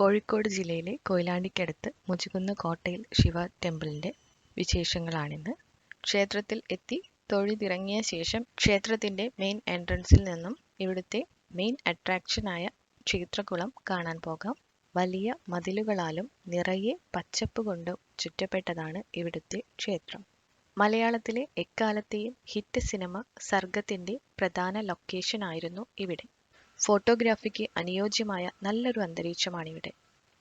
കോഴിക്കോട് ജില്ലയിലെ കൊയിലാണ്ടിക്കടുത്ത് മുച്ചുകുന്ന് കോട്ടയിൽ ശിവ ടെമ്പിളിന്റെ വിശേഷങ്ങളാണിന്ന്. ക്ഷേത്രത്തിൽ എത്തി തൊഴുതിറങ്ങിയ ശേഷം ക്ഷേത്രത്തിന്റെ മെയിൻ എൻട്രൻസിൽ നിന്നും ഇവിടുത്തെ മെയിൻ അട്രാക്ഷനായ ക്ഷേത്രകുളം കാണാൻ പോകാം. വലിയ മതിലുകളാലും നിറയെ പച്ചപ്പ് കൊണ്ടും ചുറ്റപ്പെട്ടതാണ് ഇവിടുത്തെ ക്ഷേത്രം. മലയാളത്തിലെ എക്കാലത്തെയും ഹിറ്റ് സിനിമ സർഗത്തിന്റെ പ്രധാന ലൊക്കേഷൻ ആയിരുന്നു ഇവിടെ. ഫോട്ടോഗ്രാഫിക്ക് അനുയോജ്യമായ നല്ലൊരു അന്തരീക്ഷമാണിവിടെ.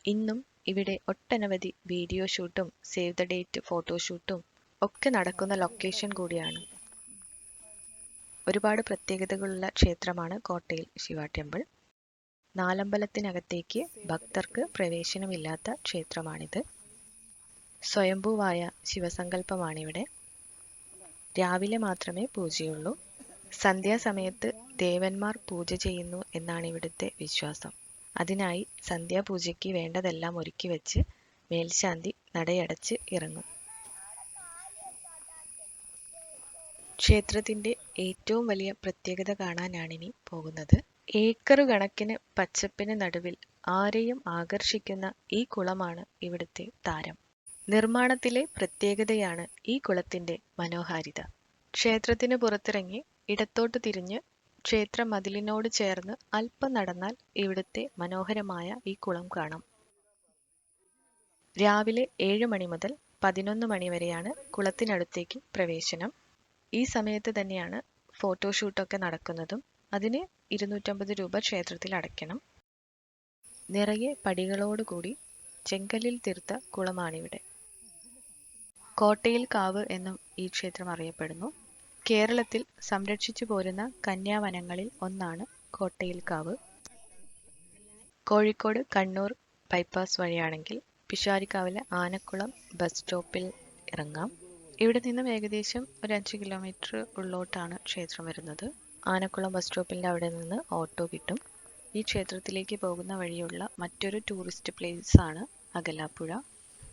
ഇന്നും ഇവിടെ ഒട്ടനവധി വീഡിയോ ഷൂട്ടും സേവ് ദ ഡേറ്റ് ഫോട്ടോഷൂട്ടും ഒക്കെ നടക്കുന്ന ലൊക്കേഷൻ കൂടിയാണ്. ഒരുപാട് പ്രത്യേകതകളുള്ള ക്ഷേത്രമാണ് കോട്ടയിൽ ശിവ ടെമ്പിൾ. നാലമ്പലത്തിനകത്തേക്ക് ഭക്തർക്ക് പ്രവേശനമില്ലാത്ത ക്ഷേത്രമാണിത്. സ്വയംഭൂവായ ശിവസങ്കല്പമാണിവിടെ. രാവിലെ മാത്രമേ പൂജയുള്ളൂ. സന്ധ്യാസമയത്ത് ദേവന്മാർ പൂജ ചെയ്യുന്നു എന്നാണ് ഇവിടുത്തെ വിശ്വാസം. അതിനായി സന്ധ്യാപൂജയ്ക്ക് വേണ്ടതെല്ലാം ഒരുക്കി വെച്ച് മേൽശാന്തി നടയടച്ച് ഇറങ്ങും. ക്ഷേത്രത്തിന്റെ ഏറ്റവും വലിയ പ്രത്യേകത കാണാനാണിനി പോകുന്നത്. ഏക്കർ കണക്കിന് പച്ചപ്പിന് നടുവിൽ ആരെയും ആകർഷിക്കുന്ന ഈ കുളമാണ് ഇവിടുത്തെ താരം. നിർമ്മാണത്തിലെ പ്രത്യേകതയാണ് ഈ കുളത്തിന്റെ മനോഹാരിത. ക്ഷേത്രത്തിന് പുറത്തിറങ്ങി ഇടത്തോട്ട് തിരിഞ്ഞ് ക്ഷേത്ര മതിലിനോട് ചേർന്ന് അല്പം നടന്നാൽ ഇവിടുത്തെ മനോഹരമായ ഈ കുളം കാണാം. രാവിലെ ഏഴ് മണി മുതൽ പതിനൊന്ന് മണി വരെയാണ് കുളത്തിനടുത്തേക്ക് പ്രവേശനം. ഈ സമയത്ത് തന്നെയാണ് ഫോട്ടോഷൂട്ടൊക്കെ നടക്കുന്നതും. അതിന് ഇരുന്നൂറ്റമ്പത് രൂപ ക്ഷേത്രത്തിൽ അടയ്ക്കണം. നിറയെ പടികളോടുകൂടി ചെങ്കലിൽ തീർത്ത കുളമാണിവിടെ. കോട്ടയിൽ കാവ് എന്നും ഈ ക്ഷേത്രം അറിയപ്പെടുന്നു. കേരളത്തിൽ സംരക്ഷിച്ചു പോരുന്ന കന്യാവനങ്ങളിൽ ഒന്നാണ് കോട്ടയിൽ കാവ് കോഴിക്കോട് കണ്ണൂർ ബൈപ്പാസ് വഴിയാണെങ്കിൽ പിഷാരിക്കാവിലെ ആനക്കുളം ബസ് സ്റ്റോപ്പിൽ ഇറങ്ങാം. ഇവിടെ നിന്നും ഏകദേശം ഒരു അഞ്ച് കിലോമീറ്റർ ഉള്ളോട്ടാണ് ക്ഷേത്രം വരുന്നത്. ആനക്കുളം ബസ് സ്റ്റോപ്പിന്റെ അവിടെ നിന്ന് ഓട്ടോ കിട്ടും. ഈ ക്ഷേത്രത്തിലേക്ക് പോകുന്ന വഴിയുള്ള മറ്റൊരു ടൂറിസ്റ്റ് പ്ലേസ് ആണ് അകലാപ്പുഴ.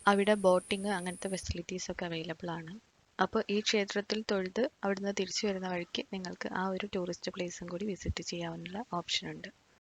അവിടെ ബോട്ടിങ് അങ്ങനത്തെ ഫെസിലിറ്റീസ് ഒക്കെ അവൈലബിൾ ആണ് അപ്പോൾ ഈ ക്ഷേത്രത്തിൽ തൊഴുത് അവിടുന്ന് തിരിച്ചു വരുന്ന വഴിക്ക് നിങ്ങൾക്ക് ആ ഒരു ടൂറിസ്റ്റ് പ്ലേസും കൂടി വിസിറ്റ് ചെയ്യാവുന്ന ഓപ്ഷൻ ഉണ്ട്.